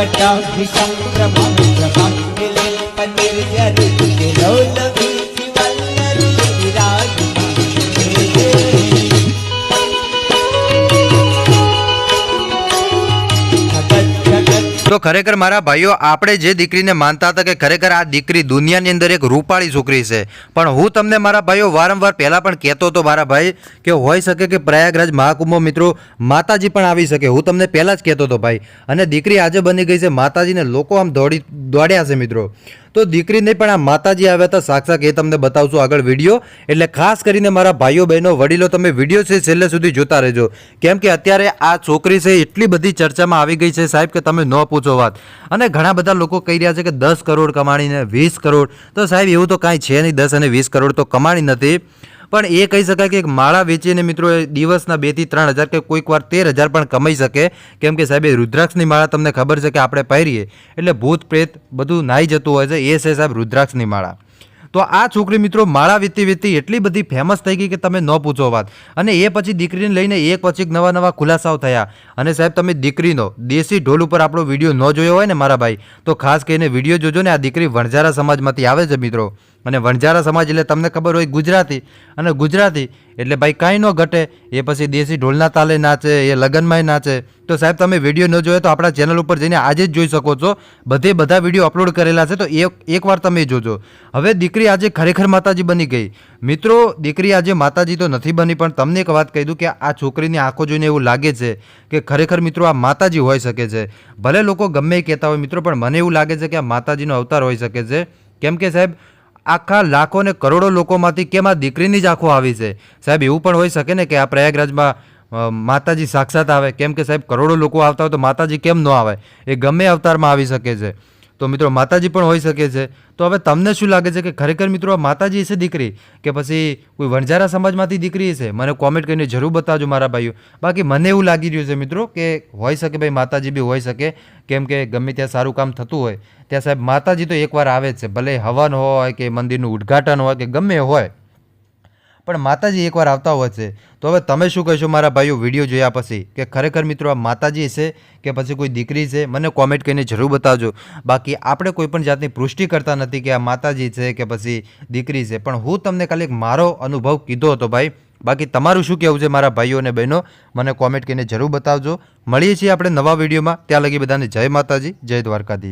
कटाभिषं તો ખરેખર મારા ભાઈઓ, આપણે જે દીકરીને માનતા હતા કે ખરેખર આ દીકરી દુનિયાની અંદર એક રૂપાળી છોકરી છે. પણ હું તમને મારા ભાઈઓ વારંવાર પહેલાં પણ કહેતો હતો મારા ભાઈ કે હોઈ શકે કે પ્રયાગરાજ મહાકુંભમાં મિત્રો, માતાજી પણ આવી શકે. હું તમને પહેલાં જ કહેતો હતો ભાઈ. અને દીકરી આજે બની ગઈ છે માતાજીને લોકો આમ દોડી દોડ્યા છે મિત્રો. તો દીકરી નહીં, પણ આ માતાજી આવ્યા હતા. સાક્ષાત એ તમને બતાવશું આગળ વીડિયો. એટલે ખાસ કરીને મારા ભાઈઓ, બહેનો, વડીલો, તમે વીડિયો છે છેલ્લે સુધી જોતા રહેજો. કેમ કે અત્યારે આ છોકરી છે એટલી બધી ચર્ચામાં આવી ગઈ છે સાહેબ કે તમે ન પૂછો વાત. અને ઘણા બધા લોકો કહી રહ્યા છે કે દસ કરોડ કમાણીને વીસ કરોડ. તો સાહેબ એવું તો કાંઈ છે નહીં, દસ અને વીસ કરોડ તો કમાણી નથી. પણ એ કહી શકાય કે એક માળા વેચીને મિત્રો એ દિવસના બેથી ત્રણ હજાર કે કોઈક વાર તેર હજાર પણ કમાઈ શકે. કેમ કે સાહેબ, એ રુદ્રાક્ષની માળા તમને ખબર છે કે આપણે પહેરીએ એટલે ભૂત પ્રેત બધું નાહી જતું હોય છે. એ છે સાહેબ રુદ્રાક્ષની માળા. તો આ છોકરી મિત્રો માળા વીતી વીતી એટલી બધી ફેમસ થઈ ગઈ કે તમે ન પૂછો વાત. અને એ પછી દીકરીને લઈને એક પછી નવા નવા ખુલાસાઓ થયા. અને સાહેબ, તમે દીકરીનો દેશી ઢોલ ઉપર આપણો વીડિયો ન જોયો હોય ને મારા ભાઈ, તો ખાસ કરીને વીડિયો જોજો ને આ દીકરી વણઝારા સમાજમાંથી આવે છે મિત્રો. અને વણઝારા સમાજ એટલે તમને ખબર હોય ગુજરાતી અને ગુજરાતી એટલે ભાઈ કાંઈ ન ઘટે, એ પછી દેશી ઢોલના તાલે નાચે, એ લગ્નમાંય નાચે. તો સાહેબ, તમે વીડિયો ન જોયો તો આપણા ચેનલ ઉપર જઈને આજે જ જોઈ શકો છો. બધે બધા વીડિયો અપલોડ કરેલા છે તો એક એકવાર તમે જોજો. હવે દીકરી આજે ખરેખર માતાજી બની ગઈ. મિત્રો, દીકરી આજે માતાજી તો નથી બની, પણ તમને એક વાત કહી દઉં કે આ છોકરીની આંખો જોઈને એવું લાગે છે કે ખરેખર મિત્રો આ માતાજી હોઈ શકે છે. ભલે લોકો ગમે કહેતા હોય મિત્રો, પણ મને એવું લાગે છે કે આ માતાજીનો અવતાર હોઈ શકે છે. કેમ કે સાહેબ આખા લાખો ને કરોડો લોકોમાંથી કેમ આ દીકરીની જ આંખો આવી છે? સાહેબ, એવું પણ હોઈ શકે ને કે આ પ્રયાગરાજમાં માતાજી સાક્ષાત આવે. કેમ કે સાહેબ, કરોડો લોકો આવતા હોય તો માતાજી કેમ ન આવે? એ ગમે અવતારમાં આવી શકે છે. તો મિત્રો માતાજી પણ હોઈ શકે છે. તો હવે તમને શું લાગે છે કે ખરેખર મિત્રો માતાજી છે દીકરી કે પછી કોઈ વણઝારા સમાજમાંથી દીકરી છે મને કોમેન્ટ કરીને જરૂર બતાવજો મારા ભાઈઓ. બાકી મને એવું લાગી રહ્યું છે મિત્રો કે હોઈ શકે ભાઈ માતાજી બી હોઈ શકે. કેમ કે ગમે ત્યાં સારું કામ થતું હોય. ત્યાં સાહેબ માતાજી તો એકવાર આવે જ છે. ભલે હવન હોય કે મંદિરનું ઉદ્ઘાટન હોય કે ગમે હોય. પણ માતાજી એકવાર આવતા હોય છે. તો હવે તમે શું કહેશો મારા ભાઈઓ વીડિયો જોયા પછી? કે ખરેખર મિત્રો આ માતાજી છે કે પછી કોઈ દીકરી છે? મને કોમેન્ટ કરીને જરૂર બતાવજો. બાકી આપણે કોઈ પણ જાતની પુષ્ટિ કરતા નથી કે આ માતાજી છે કે પછી દીકરી છે. પણ હું તમને ખાલી એક મારો અનુભવ કીધો હતો ભાઈ. બાકી તમારું શું કહેવું છે મારા ભાઈઓ અને બહેનો? મને કોમેન્ટ કરીને જરૂર બતાવજો. મળીએ છીએ આપણે નવા વિડીયોમાં. ત્યાં લગી બધાને જય માતાજી, જય દ્વારકાધીશ.